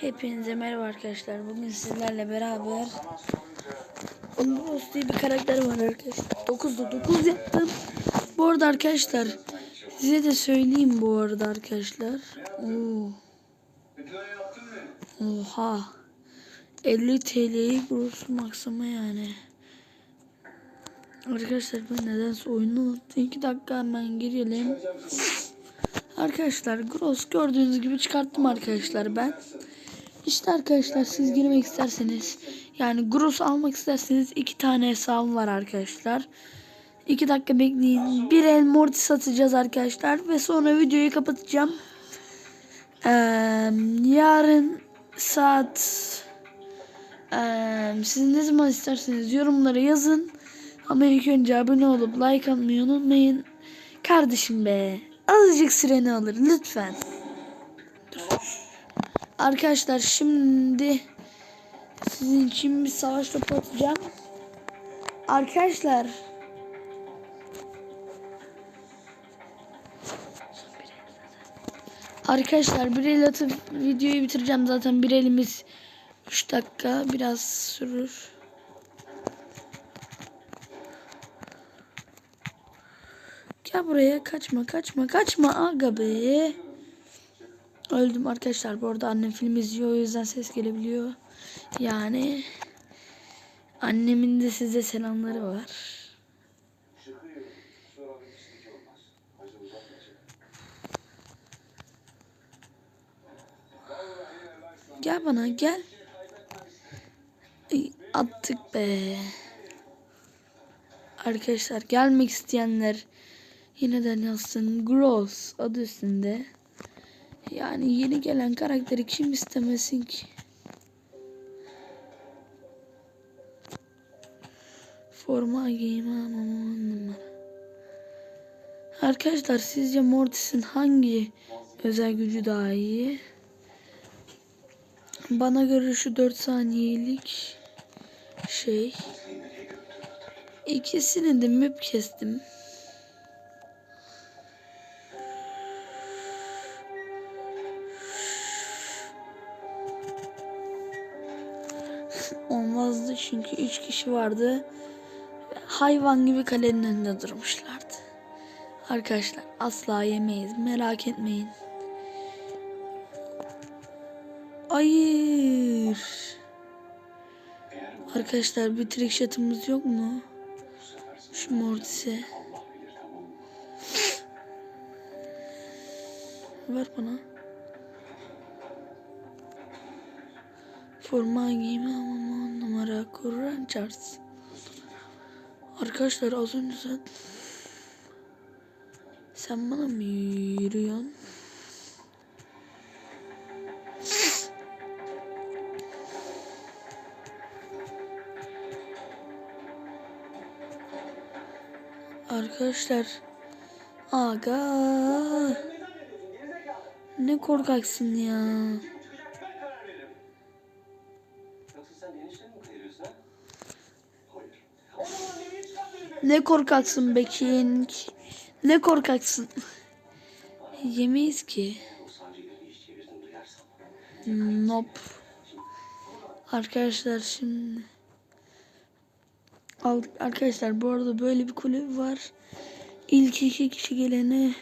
Hepinize merhaba arkadaşlar. Bugün sizlerle beraber Umbros diye bir karakter var arkadaşlar. 9'da 9 yaptım. Bu arada arkadaşlar size de söyleyeyim bu arada arkadaşlar. Oo. Oha. 50 TL'yi gross maksama yani. Arkadaşlar ben nedense oyunu unuttum. 2 dakika hemen girelim. Arkadaşlar gross gördüğünüz gibi çıkarttım arkadaşlar ben. İşte arkadaşlar siz girmek isterseniz yani gross almak isterseniz iki tane hesabım var arkadaşlar. 2 dakika bekleyin. Bir el mortis satacağız arkadaşlar ve sonra videoyu kapatacağım. Ee, yarın saat ee, siz ne zaman isterseniz yorumlara yazın. Ama ilk önce abone olup like atmayı unutmayın. Kardeşim be. Azıcık süreni alır lütfen. Arkadaşlar şimdi sizin için bir savaş topu atacağım. Arkadaşlar Arkadaşlar bir el atıp videoyu bitireceğim zaten bir elimiz 3 dakika biraz sürür. Gel buraya kaçma kaçma kaçma aga be. Öldüm arkadaşlar bu arada annem film izliyor o yüzden ses gelebiliyor. Yani annemin de size selamları var. Gel bana gel. Attık be. Arkadaşlar gelmek isteyenler yineden yazsın. Gross adı üstünde. Yani yeni gelen karakteri kim istemesin ki? Forma giyme ama on numara. Arkadaşlar sizce Mortis'in hangi özel gücü daha iyi? Bana göre şu 4 saniyelik şey. İkisini de müp kestim. Olmazdı çünkü 3 kişi vardı. Hayvan gibi kalenin önünde durmuşlardı. Arkadaşlar asla yemeyiz merak etmeyin. Hayır. Arkadaşlar bir trick shot'ımız yok mu? Şu Mortis'e. Ver bana. Forma giyme ama numara Kur'an Charles. Arkadaşlar az önce sen sen bana mı yürüyorsun? Arkadaşlar aga ne korkaksın ya. Yoksa sen enişteni mi kayırıyorsun ha? Hayır. Ne korkaksın be King. Ne korkaksın. Yemeyiz ki. Duyarsam. Nope. Arkadaşlar şimdi aldık. Arkadaşlar bu arada böyle bir kulüp var. İlk iki kişi geleni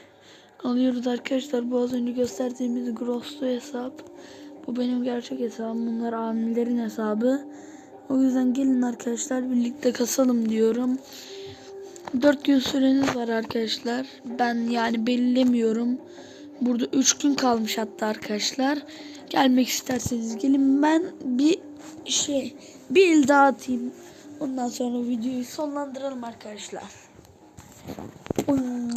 alıyoruz arkadaşlar. Bu az önce gösterdiğimiz Grosso hesap. Bu benim gerçek hesabım. Bunlar abilerin hesabı. O yüzden gelin arkadaşlar birlikte kasalım diyorum. 4 gün süreniz var arkadaşlar. Ben yani belirlemiyorum. Burada 3 gün kalmış hatta arkadaşlar. Gelmek isterseniz gelin ben bir şey bir el daha atayım. Ondan sonra videoyu sonlandıralım arkadaşlar. Hmm,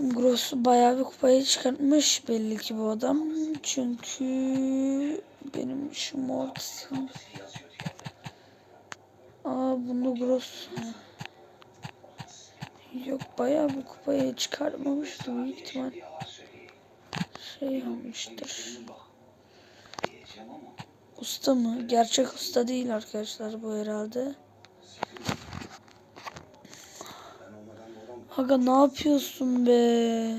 eee, Gross bayağı bir kupayı çıkartmış belli ki bu adam. Çünkü benim şu Mortis'im. Aa bunda Gross. Yok bayağı bir kupayı çıkartmamıştı büyük ihtimal. Şey yapmıştır. Usta mı? Gerçek usta değil arkadaşlar bu herhalde. Aga ne yapıyorsun be?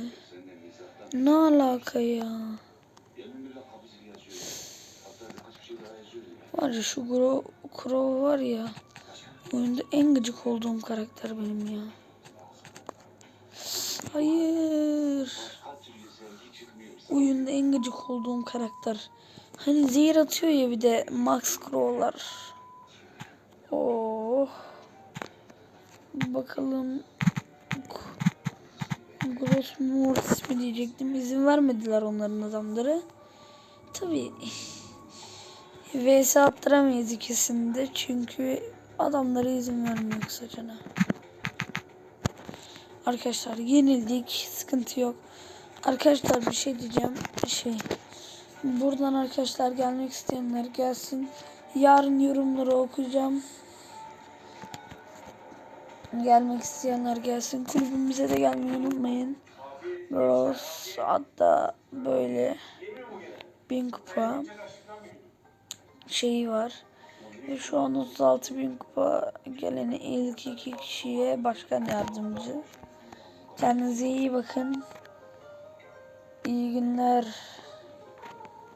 Ne alaka ya? Var ya şu Gro Crow var ya. Oyunda en gıcık olduğum karakter benim ya. Hayır. Oyunda en gıcık olduğum karakter. Hani zehir atıyor ya bir de Max Crow'lar. Oh. Bakalım. Gross Mortis mi diyecektim. İzin vermediler onların adamları. Tabii. VS attıramayız ikisini de. Çünkü adamlara izin vermiyor kısacana. Arkadaşlar yenildik. Sıkıntı yok. Arkadaşlar bir şey diyeceğim. Şey. Buradan arkadaşlar gelmek isteyenler gelsin. Yarın yorumları okuyacağım. Gelmek isteyenler gelsin. Kulübümüze de gelmeyi unutmayın. Bros hatta böyle bin kupa şeyi var. Ve şu an 36 bin kupa geleni ilk iki kişiye başkan yardımcı. Kendinize iyi bakın. İyi günler.